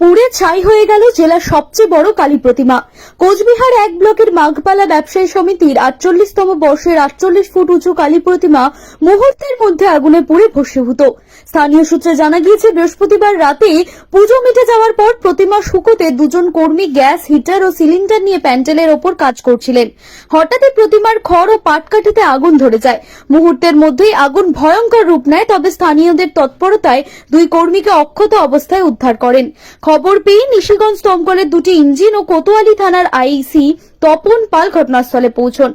পুড়ে ছাই হয়ে গেল জেলার সবচেয়ে বড় কালী প্রতিমা। কোচবিহার এক ব্লকের মাঘপালা ব্যবসায়ী সমিতির আটচল্লিশতম বর্ষের আটচল্লিশ ফুট উঁচু কালী প্রতিমা মুহূর্তের মধ্যে আগুনে পুড়ে ভস্মীভূত। স্থানীয় সূত্রে জানা গিয়েছে, বৃহস্পতিবার রাতে পুজো মিটে যাওয়ার পর প্রতিমা শুকোতে দুজন কর্মী গ্যাস, হিটার ও সিলিন্ডার নিয়ে প্যান্ডেলের ওপর কাজ করছিলেন। হঠাৎই প্রতিমার খড় ও পাটকাঠিতে আগুন ধরে যায়। মুহূর্তের মধ্যেই আগুন ভয়ঙ্কর রূপ নেয়, তবে স্থানীয়দের তৎপরতায় দুই কর্মীকে অক্ষত অবস্থায় উদ্ধার করেন। খবর পেয়ে নিশিগঞ্জ দমকলের দুটি ইঞ্জিন ও কোতোয়ালি থানার আইসি তপন পাল ঘটনাস্থলে পৌঁছন।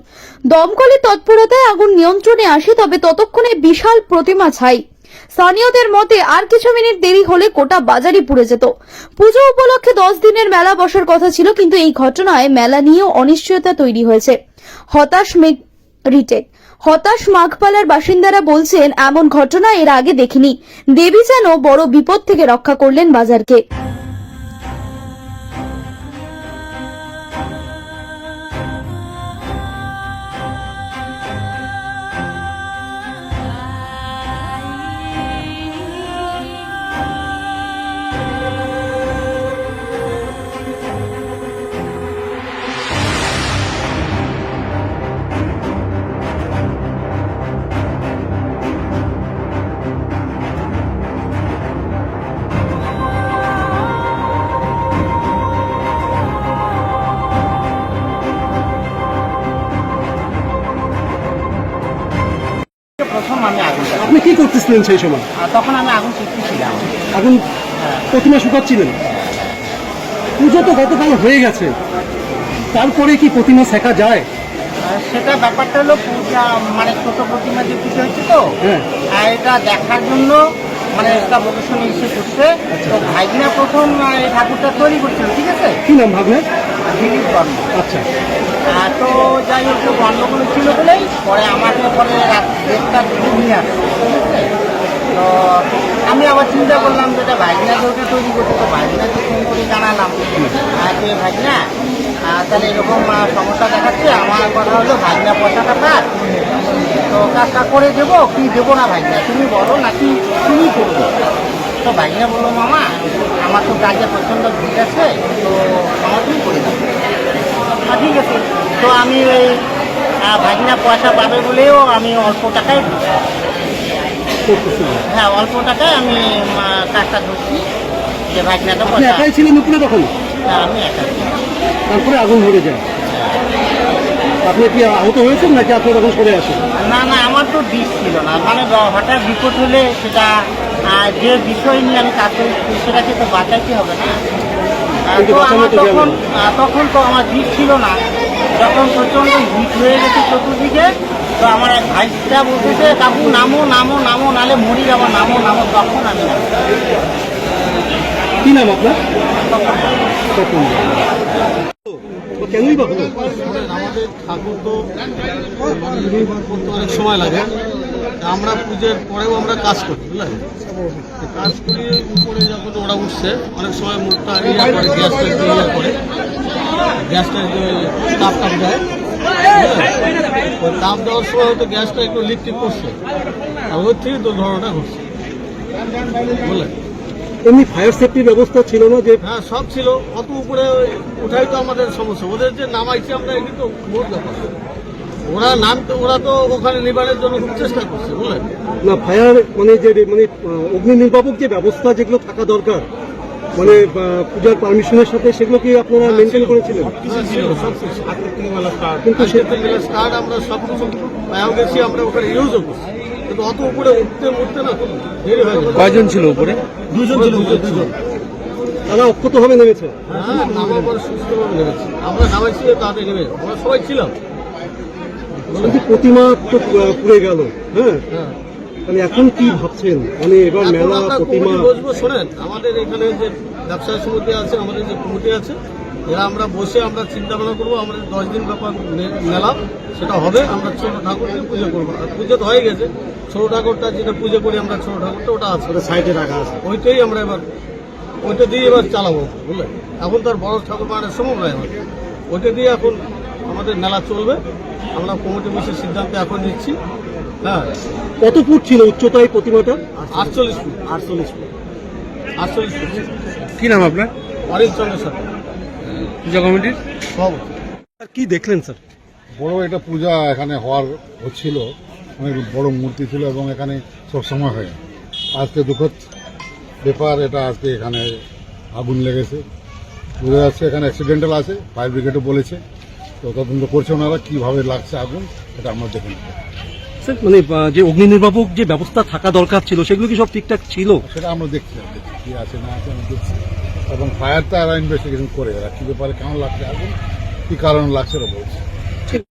দমকলের তৎপরতায় আগুন নিয়ন্ত্রণে আসে, তবে ততক্ষণে বিশাল প্রতিমা ছাই। স্থানীয়দের মতে আর কিছু মিনিট দেরি হলে গোটা বাজারই পুড়ে যেত। পুজো উপলক্ষে দশ দিনের মেলা বসার কথা ছিল, কিন্তু এই ঘটনায় মেলা নিয়েও অনিশ্চয়তা তৈরি হয়েছে। হতাশ মেঘ রিটেক। হতাশ মাঘপালার বাসিন্দারা বলছেন, এমন ঘটনা এর আগে দেখিনি। দেবী যেন বড় বিপদ থেকে রক্ষা করলেন বাজারকে। আপনি কি করতেছিলেন সেই সময়? তখন আমি আগুন শিখতেছিলাম আগুন প্রতিমা শুকাচ্ছিলেন? পুজো তো গতকাল হয়ে গেছে। তারপরে কি প্রতিমা শেখা যায়? সেটা ব্যাপারটা হলো পূজা মানে ছোট প্রতিমা যে পুজো হচ্ছে তো হ্যাঁ। আর এটা দেখার জন্য মানে একটা ভোকেশন এসে করছে তো ভাইগিনা প্রথম এই ঠাকুরটা তৈরি করছিল ঠিক আছে? কি নাম ভাবনা দিলীপ বর্মা। আচ্ছা। তো যাই হোক তো গন্ডগোল ছিল বলেই পরে আমাকে পরে রাত দেড়টা নিয়ে আসে তো আমি আবার চিন্তা করলাম যে এটা ভাইগিনা যেহেতু তৈরি করছে তো ভাইগিনাকে ফোন করে জানালাম। যে ভাইগিনা? আহ, তাহলে এরকম সমস্যা দেখাচ্ছে। আমার কথা হলো ভাইগিনা পয়সাটা পাক তো কাজটা করে দেবো কি দেবো না ভাইগিনা? তুমি বলো নাকি তুমি ভাইগিনা বলল মামা আমার তো কাজে প্রচণ্ড ভিড় আছে তো আমার তুমি করে দেবো। ঠিক আছে। তো আমি ওই ভাগিনা পয়সা পাবে বলেও আমি অল্প টাকায় হ্যাঁ অল্প টাকায় আমি কাজটা ধরছি যে ভাগিনাটা পয়সা একাই ছিলেন উপরে তখন? হ্যাঁ, আমি একা তারপরে আগুন ধরে যায়। আপনি কি আহত হয়েছেন নাকি আপনি তখন সরে আসেন? না না আমার তো বিষ ছিল না। মানে হঠাৎ বিপদ হলে সেটা আহ, যে বিষয় নিয়ে আমি কাজ করি সেটাকে তো বাঁচাইতে হবে না। তখন তখন তো আমার দিক ছিল না। যখন প্রচণ্ড হিট হয়ে গেছে চতুর্দিকে তো আমার এক ভাইটা বলতেছে কাকু নামো নামো নামো নালে মরি যাব নামো নামো তখন আমি কি নাম আপনার? কেনই বা আমাদের ঠাকুর তো অনেক সময় লাগে। আমরা পুজোর পরেও আমরা কাজ করি বুঝলেন কাজ করি উপরে যখন ওরা উঠছে অনেক সময় মুখটা ইয়া করে। গ্যাসটা ইয়া করে গ্যাসটা তাপ টাপ দেয় তাপ দেওয়ার সময় হয়তো গ্যাসটা একটু লিক টিক করছে ওর থেকে দুর্ঘটনা ঘটছে বুঝলেন এমনি ফায়ার সেফটির ব্যবস্থা ছিল না যে হ্যাঁ সব ছিল। অত উপরে উঠাই তো আমাদের সমস্যা। ওদের যে নামাইছি আমরা এটি তো বহুত ব্যাপার। ওরা নামতে ওরা তো ওখানে নিবারের জন্য খুব চেষ্টা করছে বুঝলেন না ফায়ার মানে যে মানে অগ্নি নির্বাপক যে ব্যবস্থা যেগুলো থাকা দরকার মানে পূজার পারমিশনের সাথে সেগুলো কি আপনারা মেনটেন করেছিলেন? হ্যাঁ, ছিল সব কিছু কিন্তু স্টার্ট আমরা সব কিছু পায়াও গেছি আমরা ওখানে ইউজও করছি। কিন্তু অত উপরে উঠতে উঠতে না হয়ে কয়জন ছিল উপরে? দুজন ছিল দুজন তারা অক্ষত ভাবে নেমেছে? হ্যাঁ নামার সুস্থভাবে নেমেছি। আমরা নামাইছি তাদের নেমে আমরা সবাই ছিলাম। প্রতিমা তো পুড়ে গেল হ্যাঁ? হ্যাঁ। এখন কি ভাবছেন? মানে এবার মেলা প্রতিমা বসবো শোনেন আমাদের এখানে যে ব্যবসায়ী সমিতি আছে আমাদের যে কমিটি আছে এরা আমরা বসে আমরা চিন্তা ভাবনা করব আমাদের দশ দিন ব্যাপার মেলা সেটা হবে আমরা ছোট ঠাকুরকে পুজো করব। আর পুজো তো হয়ে গেছে ছোট ঠাকুরটা যেটা পুজো করি আমরা ছোট ঠাকুরটা ওটা আছে। সাইডে রাখা আছে। ওইটাই আমরা এবার ওইটা দিয়ে এবার চালাবো বুঝলেন? এখন তার বড় ঠাকুর মানের সম্ভব নয় ওইটা দিয়ে এখন আমাদের মেলা চলবে। আমরা কমিটি বসে সিদ্ধান্ত এখন নিচ্ছি। হ্যাঁ। কত ফুট ছিল উচ্চতায় প্রতিমাটা আটচল্লিশ ফুট। আটচল্লিশ ফুট। আটচল্লিশ ফুট। কি নাম আপনার? অরিশ চন্দ্র সাথে পূজা কমিটির সব আর কি দেখলেন স্যার? বড় একটা পূজা এখানে হওয়ার হচ্ছিল। অনেক বড় মূর্তি ছিল এবং এখানে সব সময় হয়। আজকে দুঃখদ ব্যাপার এটা আজকে এখানে আগুন লেগেছে। বোঝা যাচ্ছে এখানে অ্যাক্সিডেন্টাল আছে ফায়ার ব্রিগেডও বলেছে। তো তদন্ত করছে ওনারা কীভাবে লাগছে আগুন এটা আমরা দেখে নেব। স্যার মানে যে অগ্নি নির্বাপক যে ব্যবস্থা থাকা দরকার ছিল সেগুলো কি সব ঠিকঠাক ছিল? সেটা আমরা দেখছি কি কী আছে না আছে আমি দেখছি। এবং ফায়ারটা এরা ইনভেস্টিগেশন করে এরা কী ব্যাপারে কেমন লাগছে আগুন কী কারণ লাগছে ওরা বলছে।